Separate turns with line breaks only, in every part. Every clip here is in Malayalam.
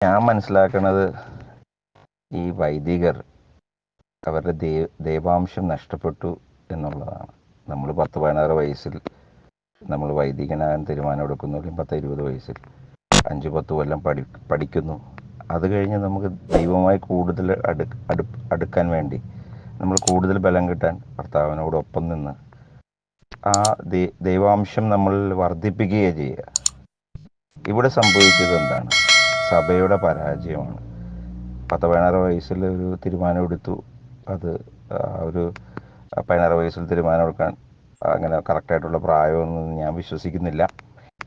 ഞാൻ മനസ്സിലാക്കുന്നത് ഈ വൈദികർ അവരുടെ ദേ ദൈവാംശം നഷ്ടപ്പെട്ടു എന്നുള്ളതാണ്. നമ്മൾ പത്ത് പതിനാറ് വയസ്സിൽ നമ്മൾ വൈദികനാകാൻ തീരുമാനം എടുക്കുന്നു. പത്ത് ഇരുപത് വയസ്സിൽ അഞ്ച് പത്ത് കൊല്ലം പഠി പഠിക്കുന്നു. അത് കഴിഞ്ഞ് നമുക്ക് ദൈവമായി കൂടുതൽ അടു അടുക്കാൻ വേണ്ടി നമ്മൾ കൂടുതൽ ബലം കിട്ടാൻ ഭർത്താവിനോടൊപ്പം നിന്ന് ആ ദൈവാംശം നമ്മൾ വർദ്ധിപ്പിക്കുകയാണ് ചെയ്യുക. ഇവിടെ സംഭവിച്ചത് എന്താണ്? സഭയുടെ പരാജയമാണ്. പത്ത് പതിനാറ് വയസ്സിൽ ഒരു തീരുമാനം എടുത്തു. അത് ഒരു പതിനാറ് വയസ്സിൽ തീരുമാനം എടുക്കാൻ അങ്ങനെ കറക്റ്റായിട്ടുള്ള പ്രായമൊന്നും ഞാൻ വിശ്വസിക്കുന്നില്ല.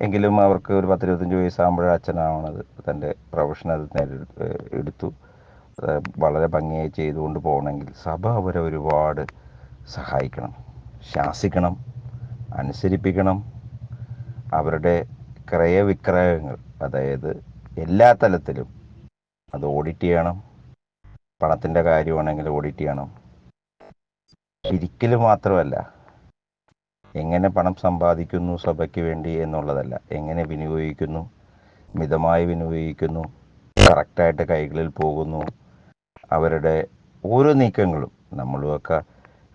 എങ്കിലും അവർക്ക് ഒരു പത്തിരുപത്തഞ്ച് വയസ്സാകുമ്പോഴേ അച്ഛനാവണത് തന്റെ പ്രൊഫഷൻ അത് നേരെ എടുത്തു. വളരെ ഭംഗിയായി ചെയ്തുകൊണ്ട് പോകണമെങ്കിൽ സഭ അവരെ ഒരുപാട് സഹായിക്കണം ശാസിക്കണം അനുസരിപ്പിക്കണം. അവരുടെ ക്രയവിക്രയങ്ങൾ അതായത് എല്ലാ തലത്തിലും അത് ഓഡിറ്റ് ചെയ്യണം. പണത്തിന്റെ കാര്യമാണെങ്കിൽ ഓഡിറ്റ് ചെയ്യണം. പിരിക്കൽ മാത്രമല്ല എങ്ങനെ പണം സമ്പാദിക്കുന്നു സഭയ്ക്ക് വേണ്ടി എന്നുള്ളതല്ല എങ്ങനെ വിനിയോഗിക്കുന്നു മിതമായി വിനിയോഗിക്കുന്നു കറക്റ്റായിട്ട് കൈകളിൽ പോകുന്നു അവരുടെ ഓരോ നീക്കങ്ങളും നമ്മളുമൊക്കെ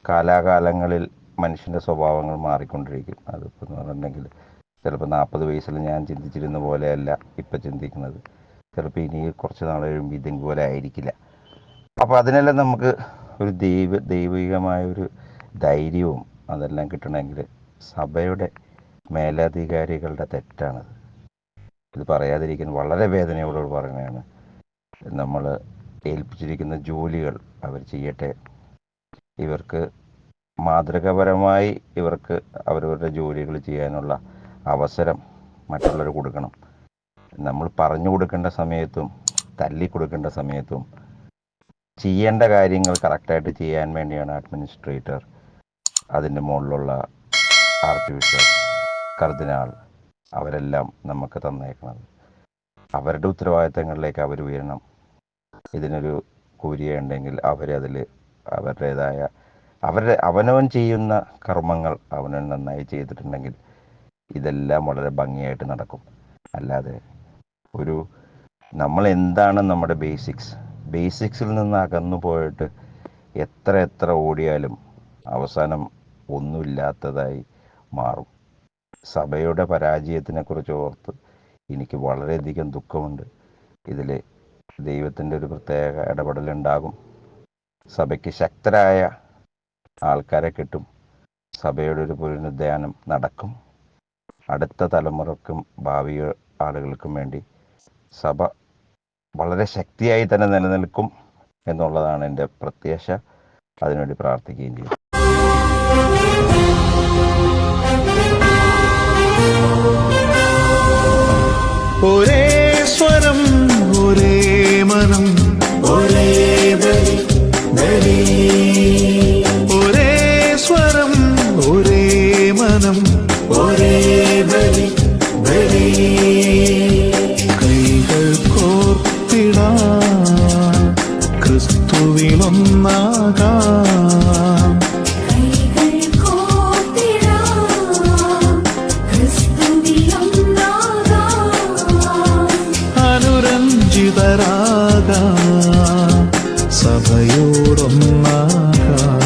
കാലാകാലങ്ങളിൽ മനുഷ്യന്റെ സ്വഭാവങ്ങൾ മാറിക്കൊണ്ടിരിക്കും. അതിപ്പോൾ എന്ന് പറഞ്ഞിട്ടുണ്ടെങ്കിൽ ചിലപ്പോൾ നാൽപ്പത് വയസ്സിൽ ഞാൻ ചിന്തിച്ചിരുന്ന പോലെയല്ല ഇപ്പം ചിന്തിക്കുന്നത്. ചിലപ്പോൾ ഇനി കുറച്ച് നാൾ കഴിയുമ്പോൾ ഇതുപോലെ ആയിരിക്കില്ല. അപ്പോൾ അതിനെല്ലാം നമുക്ക് ഒരു ദൈവ ദൈവികമായ ഒരു ധൈര്യവും അതെല്ലാം കിട്ടണമെങ്കിൽ സഭയുടെ മേലധികാരികളുടെ തെറ്റാണത്. ഇത് പറയാതിരിക്കാൻ വളരെ വേദനയോട് പറയുന്നതാണ്. നമ്മൾ ഏൽപ്പിച്ചിരിക്കുന്ന ജോലികൾ അവർ ചെയ്യട്ടെ. ഇവർക്ക് മാതൃകപരമായി ഇവർക്ക് അവരവരുടെ ജോലികൾ ചെയ്യാനുള്ള അവസരം മറ്റുള്ളവർ കൊടുക്കണം. നമ്മൾ പറഞ്ഞു കൊടുക്കേണ്ട സമയത്തും തല്ലി കൊടുക്കേണ്ട സമയത്തും ചെയ്യേണ്ട കാര്യങ്ങൾ കറക്റ്റായിട്ട് ചെയ്യാൻ വേണ്ടിയാണ് അഡ്മിനിസ്ട്രേറ്റർ അതിന്റെ മുകളിലുള്ള ആർച്ച് ബിഷപ്പ് കർദിനാൾ അവരെല്ലാം നമുക്ക് തന്നേക്കുന്നത് അവരുടെ ഉത്തരവാദിത്തങ്ങളിലേക്ക് അവർ ഉയരണം. ഇതിനൊരു കൂലിയ ഉണ്ടെങ്കിൽ അവരതിൽ അവരുടേതായ അവരുടെ അവനവൻ ചെയ്യുന്ന കർമ്മങ്ങൾ അവനവൻ നന്നായി ചെയ്തിട്ടുണ്ടെങ്കിൽ ഇതെല്ലാം വളരെ ഭംഗിയായിട്ട് നടക്കും. അല്ലാതെ ഒരു നമ്മൾ എന്താണ് നമ്മുടെ ബേസിക്സ് ബേസിക്സിൽ നിന്ന് അകന്നു പോയിട്ട് എത്ര എത്ര ഓടിയാലും അവസാനം ഒന്നുമില്ലാത്തതായി മാറും. സഭയുടെ പരാജയത്തിനെ കുറിച്ച് ഓർത്ത് എനിക്ക് വളരെയധികം ദുഃഖമുണ്ട്. ഇതിൽ ദൈവത്തിന്റെ ഒരു പ്രത്യേക ഇടപെടലുണ്ടാകും. സഭയ്ക്ക് ശക്തരായ ആൾക്കാരെ കിട്ടും. സഭയുടെ ഒരു പുനരുദ്ധാനം നടക്കും. അടുത്ത തലമുറക്കും ഭാവി ആളുകൾക്കും വേണ്ടി സഭ വളരെ ശക്തിയായി തന്നെ നിലനിൽക്കും എന്നുള്ളതാണ് എന്റെ പ്രത്യാശ. അതിനുവേണ്ടി പ്രാർത്ഥിക്കുകയും ചെയ്യും.
ഒരേ സ്വരം ഒരേ മനം. ഒരേ ഒരേ സ്വരം ഒരേ മനം. ഒരേ സഭയോടൊന്നാകാം.